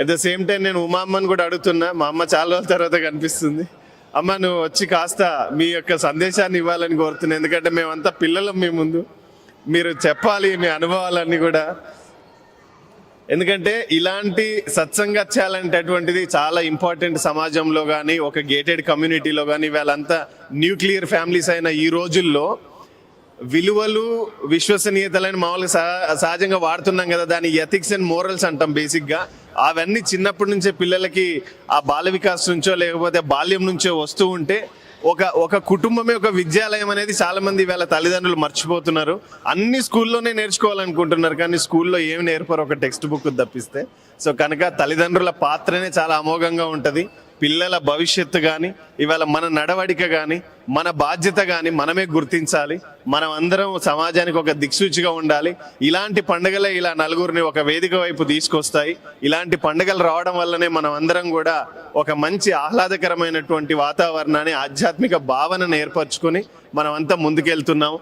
At the same time నేను ఉమా అమ్మని కూడా అడుగుతున్నా. మా అమ్మ చాలా రోజుల తర్వాత కనిపిస్తుంది. అమ్మ నువ్వు వచ్చి కాస్త మీ యొక్క సందేశాన్ని ఇవ్వాలని కోరుతున్నా. ఎందుకంటే మేమంతా పిల్లలం మీ ముందు. మీరు చెప్పాలి మీ అనుభవాలన్నీ కూడా. ఎందుకంటే ఇలాంటి సత్సంగత్యాలంటటువంటిది చాలా ఇంపార్టెంట్ సమాజంలో కానీ ఒక గేటెడ్ కమ్యూనిటీలో కానీ వీళ్ళంతా న్యూక్లియర్ ఫ్యామిలీస్ అయిన ఈ రోజుల్లో విలువలు విశ్వసనీయతలని మామూలుగా సహ- సహజంగా వాడుతున్నాం కదా దాని ఎథిక్స్ అండ్ మోరల్స్ అంటాం బేసిక్గా అవన్నీ చిన్నప్పటి నుంచే పిల్లలకి ఆ బాల వికాస్ నుంచో లేకపోతే బాల్యం నుంచో వస్తూ ఉంటే ఒక ఒక కుటుంబమే ఒక విద్యాలయం అనేది చాలా మంది వాళ్ళ తల్లిదండ్రులు మర్చిపోతున్నారు. అన్ని స్కూల్లోనే నేర్చుకోవాలనుకుంటున్నారు కానీ స్కూల్లో ఏమి నేర్పరు ఒక టెక్స్ట్ బుక్ తప్పిస్తే. సో కనుక తల్లిదండ్రుల పాత్రనే చాలా అమోఘంగా ఉంటుంది. పిల్లల భవిష్యత్తు కానీ ఇవాళ మన నడవడిక కానీ మన బాధ్యత కానీ మనమే గుర్తించాలి. మనం అందరం సమాజానికి ఒక దిక్సూచిగా ఉండాలి. ఇలాంటి పండుగలే ఇలా నలుగురిని ఒక వేదిక వైపు తీసుకొస్తాయి. ఇలాంటి పండుగలు రావడం వల్లనే మనం అందరం కూడా ఒక మంచి ఆహ్లాదకరమైనటువంటి వాతావరణాన్ని ఆధ్యాత్మిక భావనను ఏర్పరచుకొని మనం అంతా ముందుకెళ్తున్నాం.